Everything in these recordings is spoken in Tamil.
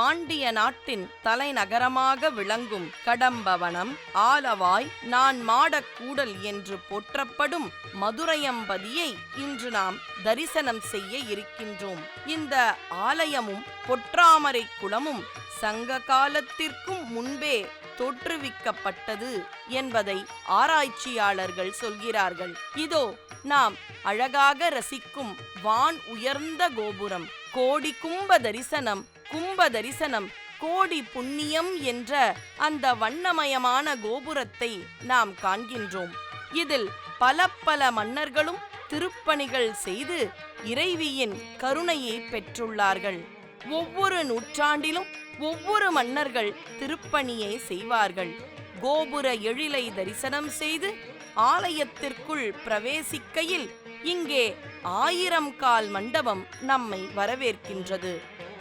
பாண்டிய நாட்டின் தலைநகரமாக விளங்கும் கடம்பவனம் ஆலவாய் நான் மாடக்கூடல் என்று போற்றப்படும் மதுரையம்பதியை இன்று நாம் தரிசனம் செய்ய இருக்கின்றோம். இந்த ஆலயமும் பொற்றாமரை குளமும் சங்க காலத்திற்கும் முன்பே தோற்றுவிக்கப்பட்டது என்பதை ஆராய்ச்சியாளர்கள் சொல்கிறார்கள். இதோ நாம் அழகாக ரசிக்கும் வான் உயர்ந்த கோபுரம் கோடி கும்ப தரிசனம் கும்ப தரிசனம் கோடி புண்ணியம் என்ற அந்த வண்ணமயமான கோபுரத்தை நாம் காண்கின்றோம். இதில் பல பல மன்னர்களும் திருப்பணிகள் செய்து இறைவியின் கருணையை பெற்றுள்ளார்கள். ஒவ்வொரு நூற்றாண்டிலும் ஒவ்வொரு மன்னர்கள் திருப்பணியை செய்வார்கள். கோபுர எழிலை தரிசனம் செய்து ஆலயத்திற்குள் பிரவேசிக்கையில் இங்கே ஆயிரம் கால் மண்டபம் நம்மை வரவேற்கின்றது.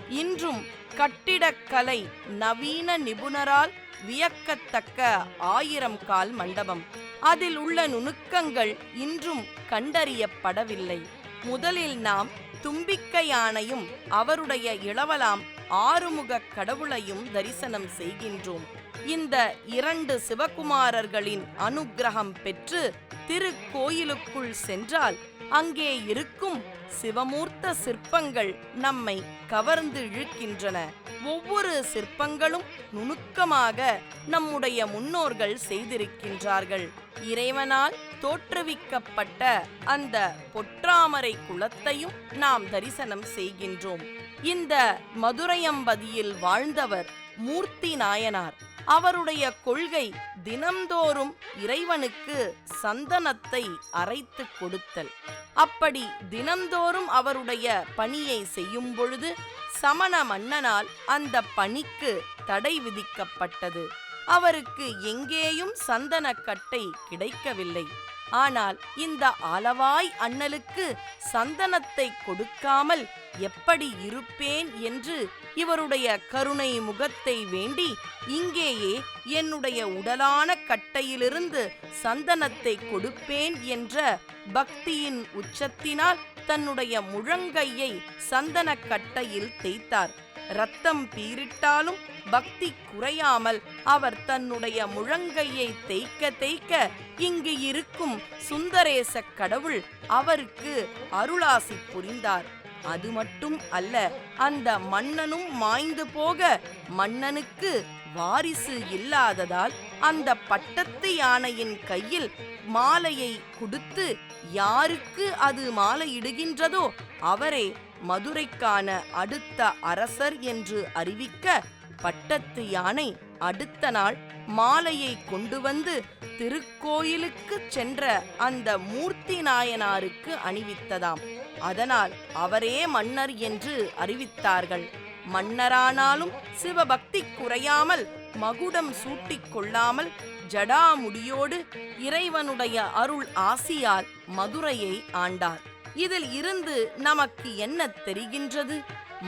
இன்றும் கட்டிடக்கலை நவீன நிபுணரால் வியக்கத்தக்க ஆயிரம் கால் மண்டபம். அதில் உள்ள நுணுக்கங்கள் இன்றும் கண்டறியப்படவில்லை. முதலில் நாம் தும்பிக்கை யானையும் அவருடைய இளவலாம் ஆறுமுக கடவுளையும் தரிசனம் செய்கின்றோம். இந்த இரண்டு சிவகுமாரர்களின் அனுக்கிரகம் பெற்று திருக்கோயிலுக்குள் சென்றால் அங்கே இருக்கும் சிவமூர்த்த சிற்பங்கள் நம்மை கவர்ந்து இழுக்கின்றன. ஒவ்வொரு சிற்பங்களும் நுணுக்கமாக நம்முடைய முன்னோர்கள் செய்திருக்கின்றார்கள். இறைவனால் தோற்றுவிக்கப்பட்ட அந்த பொற்றாமரை குளத்தையும் நாம் தரிசனம் செய்கின்றோம். இந்த மதுரையம்பதியில் வாழ்ந்தவர் மூர்த்தி நாயனார். அவருடைய கொள்கை தினம்தோறும் இறைவனுக்கு சந்தனத்தை அரைத்து கொடுத்தல். அப்படி தினம்தோறும் அவருடைய பணியை செய்யும் பொழுது சமண மன்னனால் அந்த பணிக்கு தடை விதிக்கப்பட்டது. அவருக்கு எங்கேயும் சந்தனக்கட்டை கிடைக்கவில்லை. ஆனால் இந்த ஆலவாய் அண்ணலுக்கு சந்தனத்தை கொடுக்காமல் எப்படி இருப்பேன் என்று இவருடைய கருணை முகத்தை வேண்டி இங்கேயே என்னுடைய உடலான கட்டையிலிருந்து சந்தனத்தை கொடுப்பேன் என்ற பக்தியின் உச்சத்தினால் தன்னுடைய முழங்கையை சந்தன கட்டையில் தேய்த்தார். ரத்தம் பீரிட்டாலும் பக்தி குறையாமல் அவர் தன்னுடைய முழங்கையை தேய்க்க தேய்க்க இங்கு இருக்கும் சுந்தரேச கடவுள் அவருக்கு அருளாசி புரிந்தார். அது மட்டும் அல்ல அந்த மன்னனும் மாய்ந்து போக மன்னனுக்கு வாரிசு இல்லாததால் அந்த பட்டத்து யானையின் கையில் மாலையை கொடுத்து யாருக்கு அது மாலையிடுகின்றதோ அவரே மதுரைக்கான அடுத்த அரசர் என்று அறிவிக்க பட்டத்து யானை அடுத்த நாள் மாலையை கொண்டு வந்து திருக்கோயிலுக்கு சென்ற அந்த மூர்த்தி நாயனாருக்கு அணிவித்ததாம். அதனால் அவரே மன்னர் என்று அறிவித்தார்கள். மன்னரானாலும் சிவபக்தி குறையாமல் மகுடம் சூட்டிக் கொள்ளாமல் ஜடாமுடியோடு இறைவனுடைய அருள் ஆசியால் மதுரையை ஆண்டார். இதில் இருந்து நமக்கு என்ன தெரிகின்றது?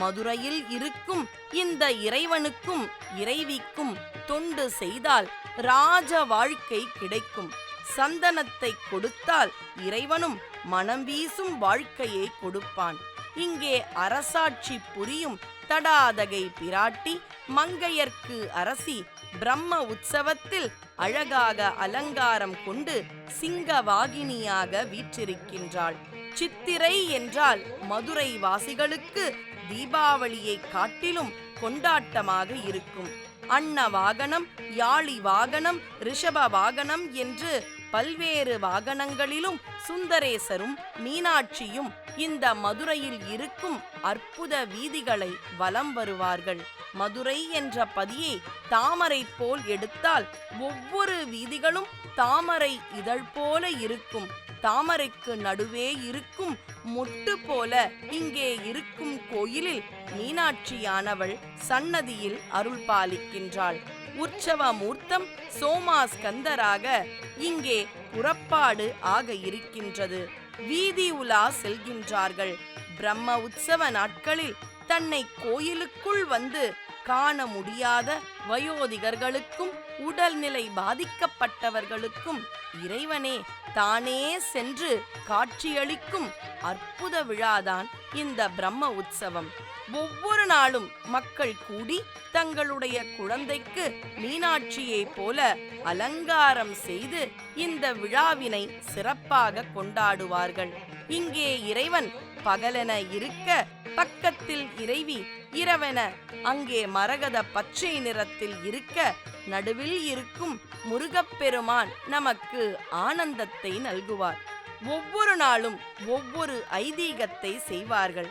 மதுரையில் இருக்கும் இந்த இறைவனுக்கும் இறைவிக்கும் தொண்டு செய்தால் ராஜ வாழ்க்கை கிடைக்கும். சந்தனத்தை கொடுத்தால் இறைவனும் மனம் வீசும் வாழ்க்கையை கொடுப்பான். இங்கே அரசாட்சி புரியும் தடாதகை பிராட்டி மங்கையர்க்கு அரசி பிரம்ம உற்சவத்தில் அழகாக அலங்காரம் கொண்டு சிங்கவாகினியாக வீற்றிருக்கின்றாள். சித்திரை என்றால் மதுரை வாசிகளுக்கு தீபாவளியை காட்டிலும் கொண்டாட்டமாக இருக்கும். அன்ன வாகனம் யாழி வாகனம் ரிஷப வாகனம் என்று பல்வேறு வாகனங்களிலும் சுந்தரேசரும் மீனாட்சியும் இந்த மதுரையில் இருக்கும் அற்புத வீதிகளை வலம் வருவார்கள். மதுரை என்ற பதியை தாமரை போல் எடுத்தால் ஒவ்வொரு வீதிகளும் தாமரை இதழ் போல இருக்கும். தாமரைக்கு நடுவே இருக்கும் மொட்டு போல இங்கே இருக்கும் கோயிலில் மீனாட்சியானவள் சன்னதியில் அருள் பாலிக்கின்றாள். உற்சவ மூர்த்தம் சோமாஸ்கந்தராக இங்கே புறப்பாடு ஆக இருக்கின்றது. வீதி உலா செல்கின்றார்கள். பிரம்ம உற்சவ நாட்களில் தன்னை கோயிலுக்குள் வந்து காண முடியாத வயோதிகர்களுக்கும் உடல்நிலை பாதிக்கப்பட்டவர்களுக்கும் இறைவனே தானே சென்று காட்சியளிக்கும் அற்புத விழாதான் இந்த பிரம்ம உற்சவம். ஒவ்வொரு நாளும் மக்கள் கூடி தங்களுடைய குழந்தைக்கு மீனாட்சியைப் போல அலங்காரம் செய்து இந்த விழாவினை சிறப்பாக கொண்டாடுவார்கள். இங்கே இறைவன் பகலென இருக்க பக்கத்தில் இறைவி இரவென அங்கே மரகத பச்சை நிறத்தில் இருக்க நடுவில் இருக்கும் முருகப்பெருமான் நமக்கு ஆனந்தத்தை நல்குவார். ஒவ்வொரு நாளும் ஒவ்வொரு ஐதீகத்தை செய்வார்கள்.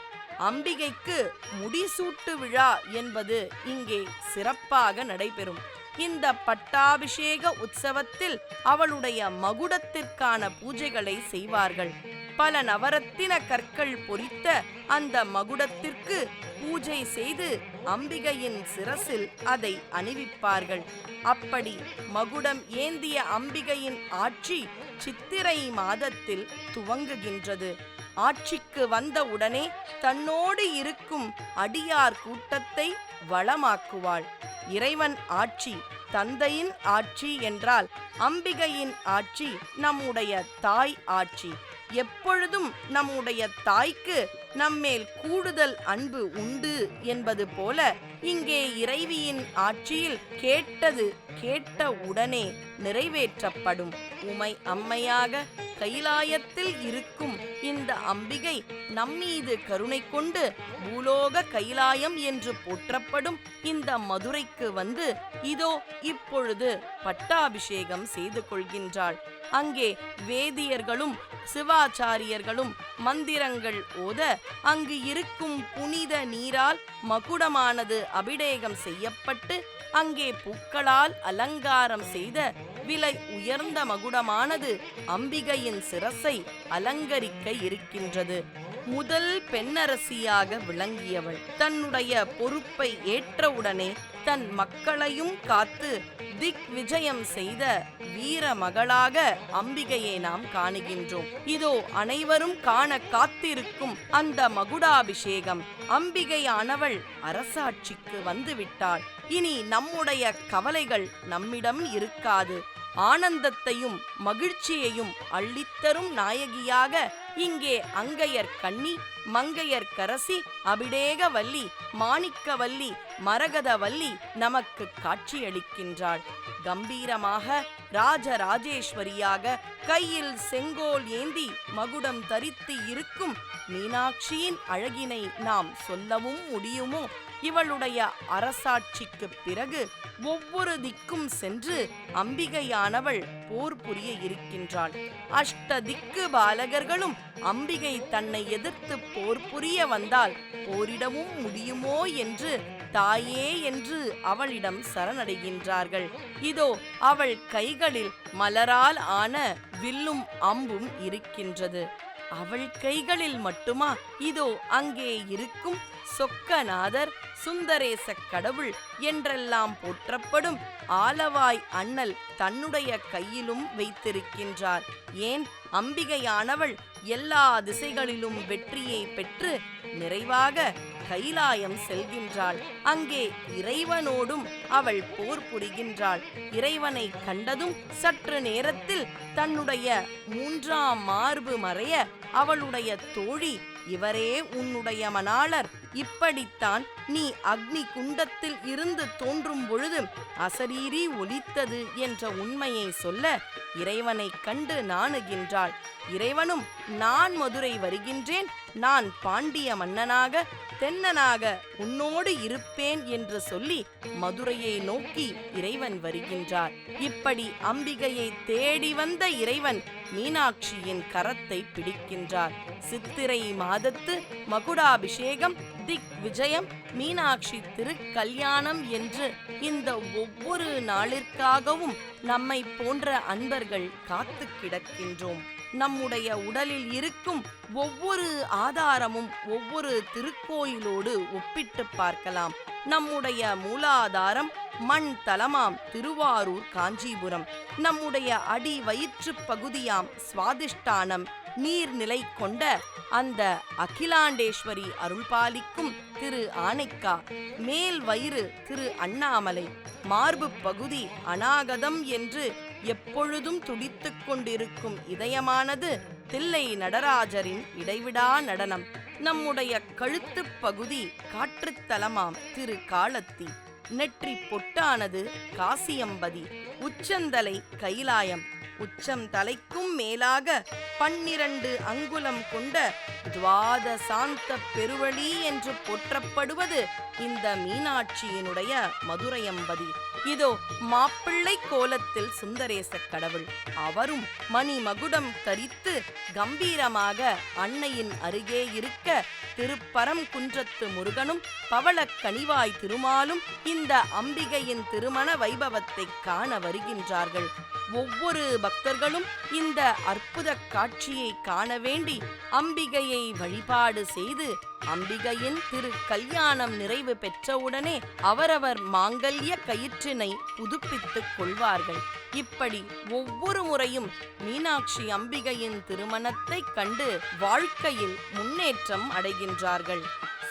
அம்பிகைக்கு முடிசூட்டு விழா என்பது இங்கே சிறப்பாக நடைபெறும். இந்த பட்டாபிஷேக உற்சவத்தில் அவளுடைய மகுடத்திற்கான பூஜைகளை செய்வார்கள். பல நவரத்தின கற்கள் பொறித்த அந்த மகுடத்திற்கு பூஜை செய்து அம்பிகையின் சிரசில் அதை அணிவிப்பார்கள். அப்படி மகுடம் ஏந்திய அம்பிகையின் ஆட்சி சித்திரை மாதத்தில் துவங்குகின்றது. ஆட்சிக்கு வந்தவுடனே தன்னோடு இருக்கும் அடியார் கூட்டத்தை வளமாக்குவாள். இறைவன் ஆட்சி தந்தையின் ஆட்சி என்றால் அம்பிகையின் ஆட்சி நம்முடைய தாய் ஆட்சி. எப்பொழுதும் நம்முடைய தாய்க்கு நம்மேல் கூடுதல் அன்பு உண்டு என்பது போல இங்கே இறைவியின் ஆட்சியில் கேட்டது கேட்ட உடனே நிறைவேற்றப்படும். உமை அம்மையாக கைலாயத்தில் இருக்கும் இந்த அம்பிகை நம்மீது கருணை கொண்டு பூலோக கைலாயம் என்று போற்றப்படும் இந்த மதுரைக்கு வந்து இதோ இப்பொழுது பட்டாபிஷேகம் செய்து கொள்கின்றாள். அங்கே வேதியர்களும் சிவாச்சாரியர்களும் மந்திரங்கள் ஓத அங்கு இருக்கும் புனித நீரால் மகுடமானது அபிடேகம் செய்யப்பட்டு அங்கே பூக்களால் அலங்காரம் செய்த விலை உயர்ந்த மகுடமானது அம்பிகையின் சிரசை அலங்கரிக்க இருக்கின்றது. முதல் பெண்ணரசியாக விளங்கியவள். தன்னுடைய பொறுப்பை ஏற்றவுடனே தன் மக்களையும் காத்து திக் விஜயம் செய்த வீர மகளாக அம்பிகையை நாம் காணுகின்றோம். இதோ அனைவரும் காண காத்திருக்கும் அந்த மகுடாபிஷேகம். அம்பிகையானவள் அரசாட்சிக்கு வந்துவிட்டாள். இனி நம்முடைய கவலைகள் நம்மிடம் இருக்காது. ஆனந்தத்தையும் மகிழ்ச்சியையும் அள்ளித்தரும் நாயகியாக இங்கே அங்கையர் கண்ணி மங்கையர் கரசி அபிடேக வல்லி மாணிக்கவல்லி மரகதவல்லி நமக்கு காட்சியளிக்கின்றாள். கம்பீரமாக ராஜராஜேஸ்வரியாக கையில் செங்கோல் ஏந்தி மகுடம் தரித்து இருக்கும் மீனாட்சியின் அழகினை நாம் சொல்லவும் முடியுமோ? இவளுடைய அரசாட்சிக்கு பிறகு ஒவ்வொரு திக்கும் சென்று அம்பிகையானவள் போர் புரிய இருக்கின்றாள். அஷ்ட திக்கு பாலகர்களும் அம்பிகை தன்னை எதிர்த்து போர் புரிய வந்தால் போரிடவும் முடியுமோ என்று தாயே என்று அவளிடம் சரணடைகின்றார்கள். இதோ அவள் கைகளில் மலரால் ஆன வில்லும் அம்பும் இருக்கின்றது. அவள் கைகளில் மட்டுமா? இதோ அங்கே இருக்கும் சொக்கநாதர் சுந்தரேச கடவுள் என்றெல்லாம் போற்றப்படும் ஆலவாய் அண்ணல் தன்னுடைய கையிலும் வைத்திருக்கின்றார். ஏன்? அம்பிகையானவள் எல்லா திசைகளிலும் வெற்றியை பெற்று நிறைவாக கைலாயம் செல்கின்றாள். அங்கே இறைவனோடும் அவள் போர் புரிகின்றாள். இறைவனை கண்டதும் சற்று நேரத்தில் தன்னுடைய மூன்றாம் மார்பு மறைய அவளுடைய தோழி இவரே உன்னுடைய மணாளர். இப்படித்தான் நீ அக்னி குண்டத்தில் இருந்து தோன்றும் பொழுது அசரீரி ஒலித்தது என்ற உண்மையை சொல்ல இறைவனை கண்டு நாணுகின்றாள். இறைவனும் நான் மதுரை வருகின்றேன். நான் பாண்டிய மன்னனாக தென்னனாக உன்னோடு இருப்பேன் என்று சொல்லி மதுரையை நோக்கி இறைவன் வருகின்றார். இப்படி அம்பிகையை தேடி வந்த இறைவன் மீனாட்சியின் கரத்தை பிடிக்கின்றார். சித்திரை மாதத்து மகுடாபிஷேகம் திக் விஜயம் மீனாட்சி திருக்கல்யாணம் என்று இந்த ஒவ்வொரு நாளிற்காகவும் நம்மை போன்ற அன்பர்கள் காத்து கிடக்கின்றோம். நம்முடைய உடலில் இருக்கும் ஒவ்வொரு ஆதாரமும் ஒவ்வொரு திருக்கோயிலோடு ஒப்பிட்டு பார்க்கலாம். நம்முடைய மூலாதாரம் மண் தலமாம் திருவாரூர் காஞ்சிபுரம். நம்முடைய அடி வயிற்று பகுதியாம் சுவாதிஷ்டானம் நீர்நிலை கொண்ட அந்த அகிலாண்டேஸ்வரி அருள்பாலிக்கும் திரு ஆனைக்கா மேல் வயிறு திரு அண்ணாமலை மார்பு பகுதி அநாகதம் என்று எப்பொழுதும் துடித்துக் கொண்டிருக்கும் இதயமானது தில்லை நடராஜரின் இடைவிடா நடனம். நம்முடைய கழுத்து பகுதி காற்றுத் தலமாம் திரு காலத்தி நெற்றி பொட்டானது காசியம்பதி உச்சந்தலை கைலாயம். உச்சம் தலைக்கும் மேலாக பன்னிரண்டு அங்குலம் கொண்ட துவாத சாந்த பெருவழி என்று போற்றப்படுவது இந்த மீனாட்சியினுடைய மதுரையம்பதி இதோ மாப்பிள்ளை கோலத்தில் சுந்தரேச கடவுள். அவரும் மணி மகுடம் தரித்து கம்பீரமாக அன்னையின் அருகே இருக்க திருப்பரம் குன்றத்து முருகனும் பவளக் கனிவாய் திருமாலும் இந்த அம்பிகையின் திருமண வைபவத்தை காண வருகின்றார்கள். ஒவ்வொரு பக்தர்களும் இந்த அற்புத காட்சியை காண வேண்டி அம்பிகையை வழிபாடு செய்து அம்பிகையின் திரு கல்யாணம் நிறைவு பெற்றவுடனே அவரவர் மாங்கல்ய கயிற்றினை புதுப்பித்துக் கொள்வார்கள். இப்படி ஒவ்வொரு முறையும் மீனாட்சி அம்பிகையின் திருமணத்தைக் கண்டு வாழ்க்கையில் முன்னேற்றம் அடைகின்றார்கள்.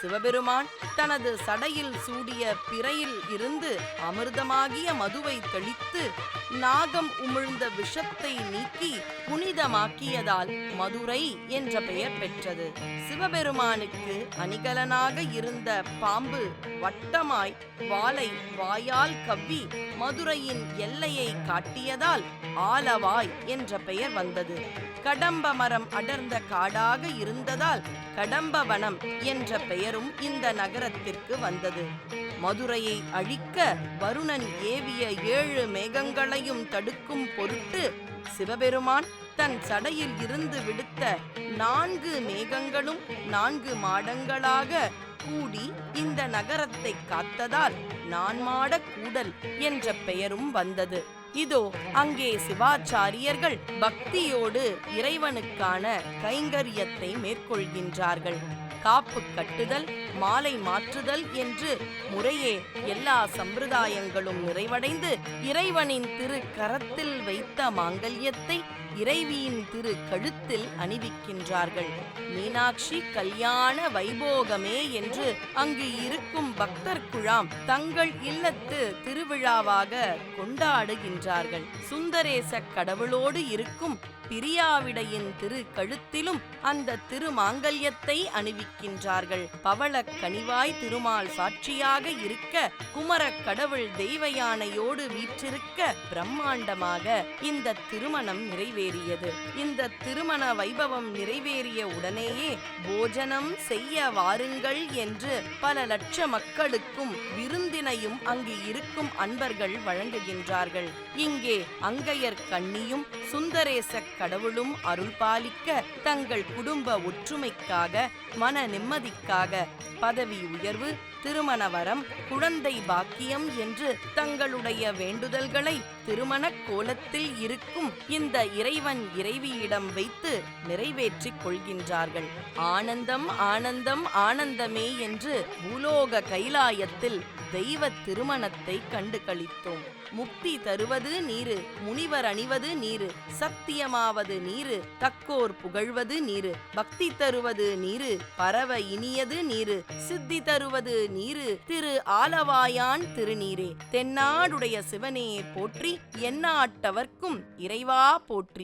சிவபெருமான் தனது சடையில் சூடிய பிறையில் இருந்து அமிர்தமாகிய மதுவை தெளித்து நாகம் உமிழ்ந்த விஷத்தை நீக்கி புனிதமாக்கியதால் மதுரை என்ற பெயர் பெற்றது. சிவபெருமானுக்கு அணிகலனாக இருந்த பாம்பு வட்டமாய் வாளை வாயால் கவ்வி மதுரையின் எல்லையை காட்டியதால் ஆலவாய் என்ற பெயர் வந்தது. கடம்ப மரம் அடர்ந்த காடாக இருந்ததால் கடம்பவனம் என்ற பெயர் பெயரும் இந்த நகரத்திற்கு வந்தது. மதுரையை அழிக்க வருணன் ஏவிய ஏழு மேகங்களையும் தடுக்கும் பொருட்டு சிவபெருமான் தன் சடையில் இருந்து விடுத்த நான்கு மேகங்களும் நான்கு மாடங்களாக கூடி இந்த நகரத்தை காத்ததால் நான்மாட கூடல் என்ற பெயரும் வந்தது. இதோ அங்கே சிவாச்சாரியர்கள் பக்தியோடு இறைவனுக்கான கைங்கரியத்தை மேற்கொள்கின்றார்கள். காப்பு கட்டுதல் மாலை மாற்றுதல் என்று முறையே எல்லா சம்பிரதாயங்களும் நிறைவடைந்து இறைவனின் திரு கரத்தில் வைத்த மாங்கல்யத்தை இறைவியின் திரு கழுத்தில் அணிவிக்கின்றார்கள். மீனாட்சி கல்யாண வைபோகமே என்று அங்கு இருக்கும் பக்தர் குழாம் தங்கள் இல்லத்து திருவிழாவாக கொண்டாடுகின்றார்கள். சுந்தரேச கடவுளோடு இருக்கும் பிரியாவிடையின் திரு கழுத்திலும் அந்த திருமாங்கல்யத்தை அணிவிக்கின்றார்கள். பவள கனிவாய் திருமால் சாட்சியாக இருக்க குமரக் கடவுள் தெய்வ யானையோடு வீற்றிருக்க பிரம்மாண்டமாக இந்த திருமணம் நிறைவேறியது. இந்த திருமண வைபவம் நிறைவேறிய உடனேயே போஜனம் செய்ய வாருங்கள் என்று பல லட்ச மக்களுக்கும் விருந்தினையும் அங்கு இருக்கும் அன்பர்கள் வழங்குகின்றார்கள். இங்கே அங்கையர் கண்ணியும் சுந்தரேச கடவுளும் அருள் பாலிக்க தங்கள் குடும்ப ஒற்றுமைக்காக மன நிம்மதிக்காக பதவி உயர்வு திருமண வரம் குழந்தை பாக்கியம் என்று தங்களுடைய வேண்டுதல்களை திருமணக் கோலத்தில் இருக்கும் இந்த இறைவன் இறைவியிடம் வைத்து நிறைவேற்றிக் கொள்கின்றார்கள். ஆனந்தம் ஆனந்தம் ஆனந்தமே என்று பூலோக கைலாயத்தில் தெய்வ திருமணத்தை கண்டு களித்தோம் முக்தி தருவது நீரு முனிவர் அணிவது நீரு சத்தியமாவது நீரு தக்கோர் புகழ்வது நீரு பக்தி தருவது நீரு பரவ இனியது நீரு சித்தி தருவது நீரு திரு ஆலவாயான் திருநீரே. தென்னாடுடைய சிவனே போற்றி எண்ணாட்டவர்க்கும் இறைவா போற்றி.